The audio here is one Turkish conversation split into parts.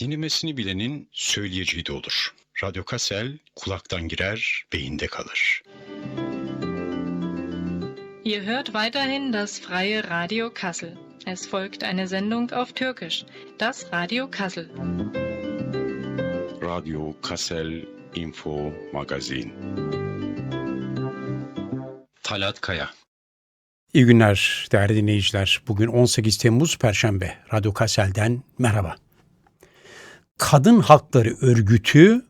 Dinlemesini bilenin söyleyeceği de olur. Radyo Kassel kulaktan girer, beyinde kalır. Ihr hört weiterhin das freie Radio Kassel. Es folgt eine Sendung auf Türkisch, das Radio Kassel. Radyo Kassel Info Magazin. Talat Kaya İyi günler değerli dinleyiciler. Bugün 18 Temmuz Perşembe. Radyo Kassel'den merhaba. Kadın Hakları Örgütü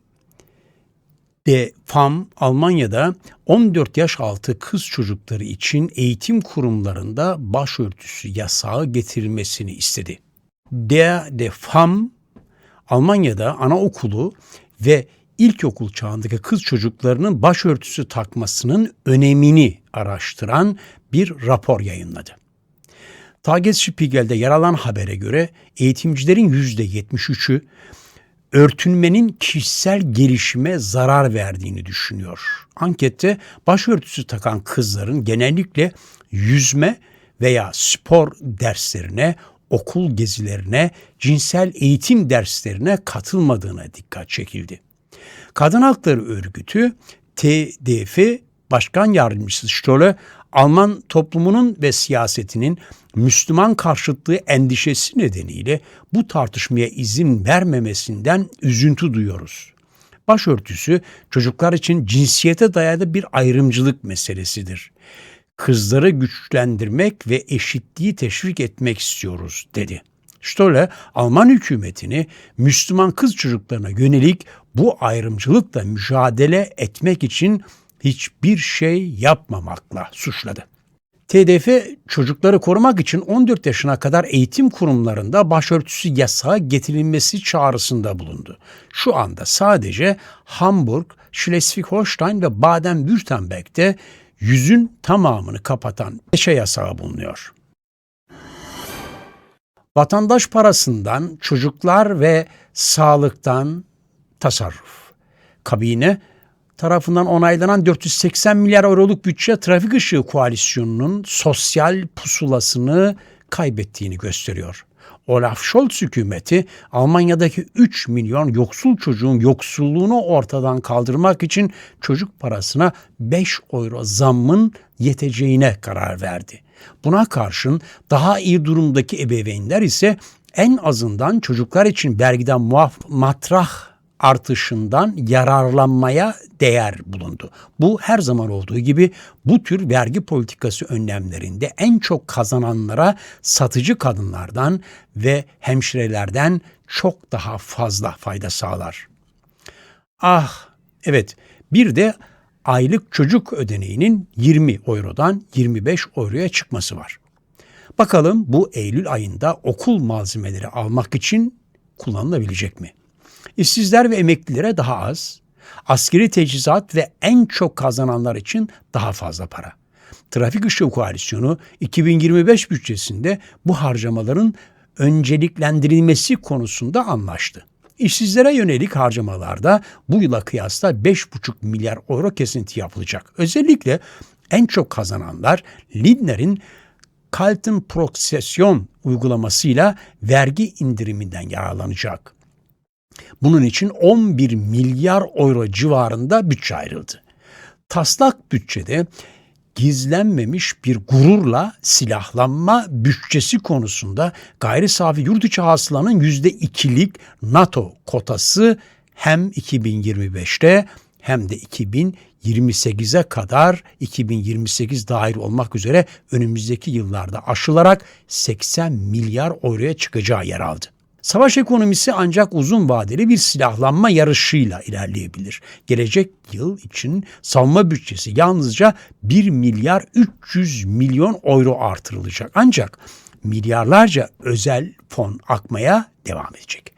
de FAM Almanya'da 14 yaş altı kız çocukları için eğitim kurumlarında başörtüsü yasağı getirilmesini istedi. Der de FAM Almanya'da anaokulu ve ilkokul çağındaki kız çocuklarının başörtüsü takmasının önemini araştıran bir rapor yayınladı. Tagesspiegel'de yer alan habere göre eğitimcilerin %73'ü örtünmenin kişisel gelişime zarar verdiğini düşünüyor. Ankette başörtüsü takan kızların genellikle yüzme veya spor derslerine, okul gezilerine, cinsel eğitim derslerine katılmadığına dikkat çekildi. Kadın Hakları Örgütü TDF Başkan Yardımcısı Stolle, Alman toplumunun ve siyasetinin Müslüman karşıtlığı endişesi nedeniyle bu tartışmaya izin vermemesinden üzüntü duyuyoruz. Başörtüsü çocuklar için cinsiyete dayalı bir ayrımcılık meselesidir. Kızları güçlendirmek ve eşitliği teşvik etmek istiyoruz dedi. Stolle, Alman hükümetini Müslüman kız çocuklarına yönelik bu ayrımcılıkla mücadele etmek için hiçbir şey yapmamakla suçladı. TDF çocukları korumak için 14 yaşına kadar eğitim kurumlarında başörtüsü yasağı getirilmesi çağrısında bulundu. Şu anda sadece Hamburg, Schleswig-Holstein ve Baden-Württemberg'de yüzün tamamını kapatan peşe yasağı bulunuyor. Vatandaş parasından çocuklar ve sağlıktan tasarruf. Kabine tarafından onaylanan 480 milyar euroluk bütçe trafik ışığı koalisyonunun sosyal pusulasını kaybettiğini gösteriyor. Olaf Scholz hükümeti Almanya'daki 3 milyon yoksul çocuğun yoksulluğunu ortadan kaldırmak için çocuk parasına 5 euro zammın yeteceğine karar verdi. Buna karşın daha iyi durumdaki ebeveynler ise en azından çocuklar için vergiden muaf matrah artışından yararlanmaya değer bulundu. Bu her zaman olduğu gibi bu tür vergi politikası önlemlerinde en çok kazananlara satıcı kadınlardan ve hemşirelerden çok daha fazla fayda sağlar. Ah evet bir de aylık çocuk ödeneğinin 20 eurodan 25 euroya çıkması var. Bakalım bu Eylül ayında okul malzemeleri almak için kullanılabilecek mi? İşsizler ve emeklilere daha az, askeri teçhizat ve en çok kazananlar için daha fazla para. Trafik Işığı Koalisyonu 2025 bütçesinde bu harcamaların önceliklendirilmesi konusunda anlaştı. İşsizlere yönelik harcamalarda bu yıla kıyasla 5,5 milyar euro kesinti yapılacak. Özellikle en çok kazananlar Lindner'in Kalten Proksesyon uygulamasıyla vergi indiriminden yararlanacak. Bunun için 11 milyar euro civarında bütçe ayrıldı. Taslak bütçede gizlenmemiş bir gururla silahlanma bütçesi konusunda gayri safi yurt içi hasılanın %2'lik NATO kotası hem 2025'te hem de 2028'e kadar 2028 dahil olmak üzere önümüzdeki yıllarda aşılarak 80 milyar euroya çıkacağı yer aldı. Savaş ekonomisi ancak uzun vadeli bir silahlanma yarışıyla ilerleyebilir. Gelecek yıl için savunma bütçesi yalnızca 1 milyar 300 milyon euro artırılacak. Ancak milyarlarca özel fon akmaya devam edecek.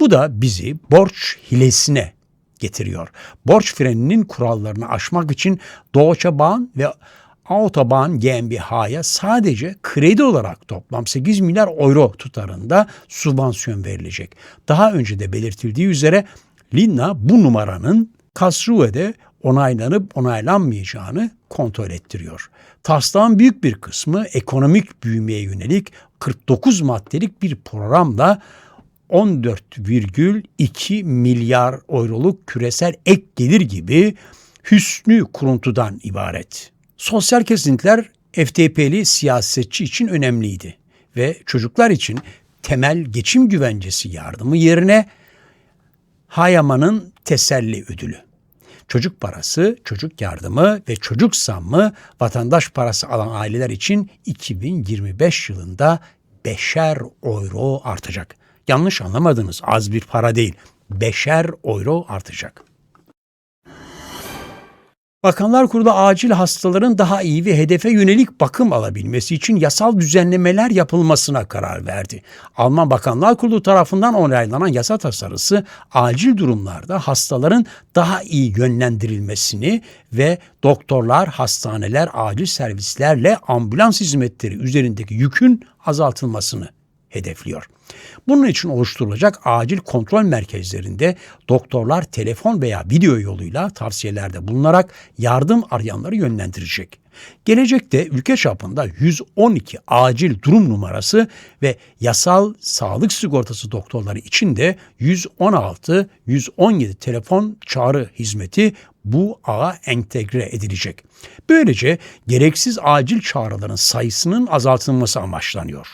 Bu da bizi borç hilesine getiriyor. Borç freninin kurallarını aşmak için Deutsche Bahn ve Autobahn GmbH'ya sadece kredi olarak toplam 8 milyar euro tutarında subvansiyon verilecek. Daha önce de belirtildiği üzere Linna bu numaranın Karlsruhe'de onaylanıp onaylanmayacağını kontrol ettiriyor. Taslağın büyük bir kısmı ekonomik büyümeye yönelik 49 maddelik bir programla 14,2 milyar euroluk küresel ek gelir gibi hüsnü kuruntudan ibaret. Sosyal kesintiler FTP'li siyasetçi için önemliydi ve çocuklar için temel geçim güvencesi yardımı yerine Hayaman'ın teselli ödülü. Çocuk parası, çocuk yardımı ve çocuk zammı vatandaş parası alan aileler için 2025 yılında beşer euro artacak. Yanlış anlamadınız az bir para değil. Beşer euro artacak. Bakanlar Kurulu acil hastaların daha iyi ve hedefe yönelik bakım alabilmesi için yasal düzenlemeler yapılmasına karar verdi. Alman Bakanlar Kurulu tarafından onaylanan yasa tasarısı acil durumlarda hastaların daha iyi yönlendirilmesini ve doktorlar, hastaneler, acil servislerle ambulans hizmetleri üzerindeki yükün azaltılmasını hedefliyor. Bunun için oluşturulacak acil kontrol merkezlerinde doktorlar telefon veya video yoluyla tavsiyelerde bulunarak yardım arayanları yönlendirecek. Gelecekte ülke çapında 112 acil durum numarası ve yasal sağlık sigortası doktorları için de 116-117 telefon çağrı hizmeti bu ağa entegre edilecek. Böylece gereksiz acil çağrıların sayısının azaltılması amaçlanıyor.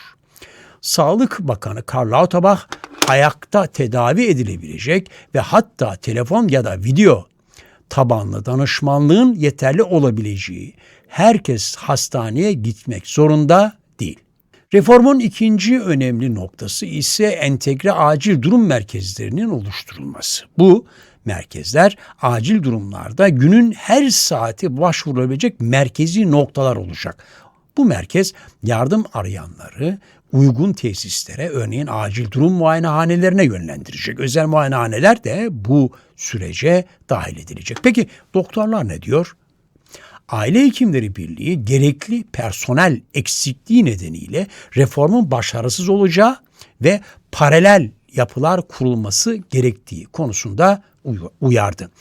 Sağlık Bakanı Karl Lauterbach ayakta tedavi edilebilecek ve hatta telefon ya da video tabanlı danışmanlığın yeterli olabileceği herkes hastaneye gitmek zorunda değil. Reformun ikinci önemli noktası ise entegre acil durum merkezlerinin oluşturulması. Bu merkezler acil durumlarda günün her saati başvurulabilecek merkezi noktalar olacak. Bu merkez yardım arayanları uygun tesislere örneğin acil durum muayenehanelerine yönlendirecek. Özel muayenehaneler de bu sürece dahil edilecek. Peki doktorlar ne diyor? Aile Hekimleri Birliği gerekli personel eksikliği nedeniyle reformun başarısız olacağı ve paralel yapılar kurulması gerektiği konusunda uyardı.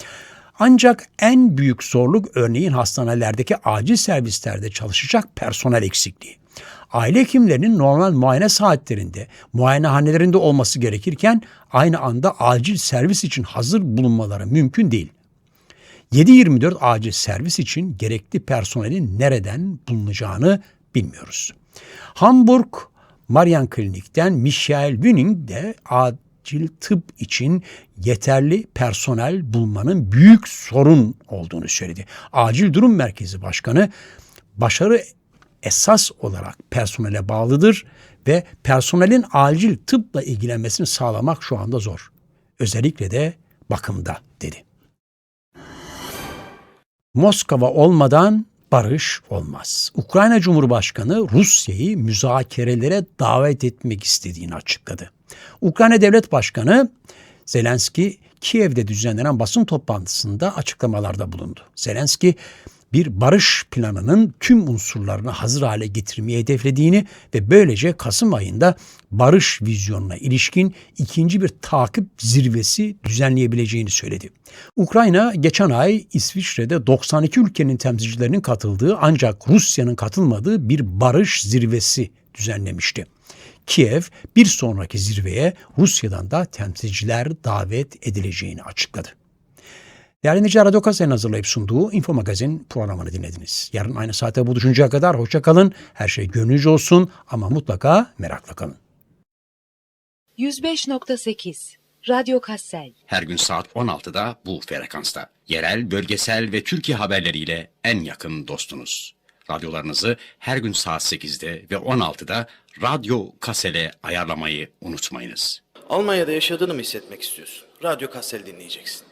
Ancak en büyük zorluk örneğin hastanelerdeki acil servislerde çalışacak personel eksikliği. Aile hekimlerinin normal muayene saatlerinde, muayenehanelerinde olması gerekirken aynı anda acil servis için hazır bulunmaları mümkün değil. 7-24 acil servis için gerekli personelin nereden bulunacağını bilmiyoruz. Hamburg Marian Klinik'ten Michael Wüning de acil tıp için yeterli personel bulmanın büyük sorun olduğunu söyledi. Acil Durum Merkezi Başkanı başarı esas olarak personele bağlıdır ve personelin acil tıpla ilgilenmesini sağlamak şu anda zor. Özellikle de bakımda dedi. Moskova olmadan barış olmaz. Ukrayna Cumhurbaşkanı Rusya'yı müzakerelere davet etmek istediğini açıkladı. Ukrayna Devlet Başkanı Zelenski Kiev'de düzenlenen basın toplantısında açıklamalarda bulundu. Zelenski bir barış planının tüm unsurlarını hazır hale getirmeyi hedeflediğini ve böylece Kasım ayında barış vizyonuna ilişkin ikinci bir takip zirvesi düzenleyebileceğini söyledi. Ukrayna geçen ay İsviçre'de 92 ülkenin temsilcilerinin katıldığı ancak Rusya'nın katılmadığı bir barış zirvesi düzenlemişti. Kiev bir sonraki zirveye Rusya'dan da temsilciler davet edileceğini açıkladı. Değerli dinleyiciler, Radyo Kase'nin hazırlayıp sunduğu Info Magazin programını dinlediniz. Yarın aynı saate buluşuncaya kadar hoşça kalın. Her şey gönlünüzce olsun ama mutlaka merakla kalın. 105.8 Radyo Kassel Her gün saat 16'da bu frekansta. Yerel, bölgesel ve Türkiye haberleriyle en yakın dostunuz. Radyolarınızı her gün saat 8'de ve 16'da Radyo Kasel'e ayarlamayı unutmayınız. Almanya'da yaşadığını mı hissetmek istiyorsun? Radyo Kassel dinleyeceksin.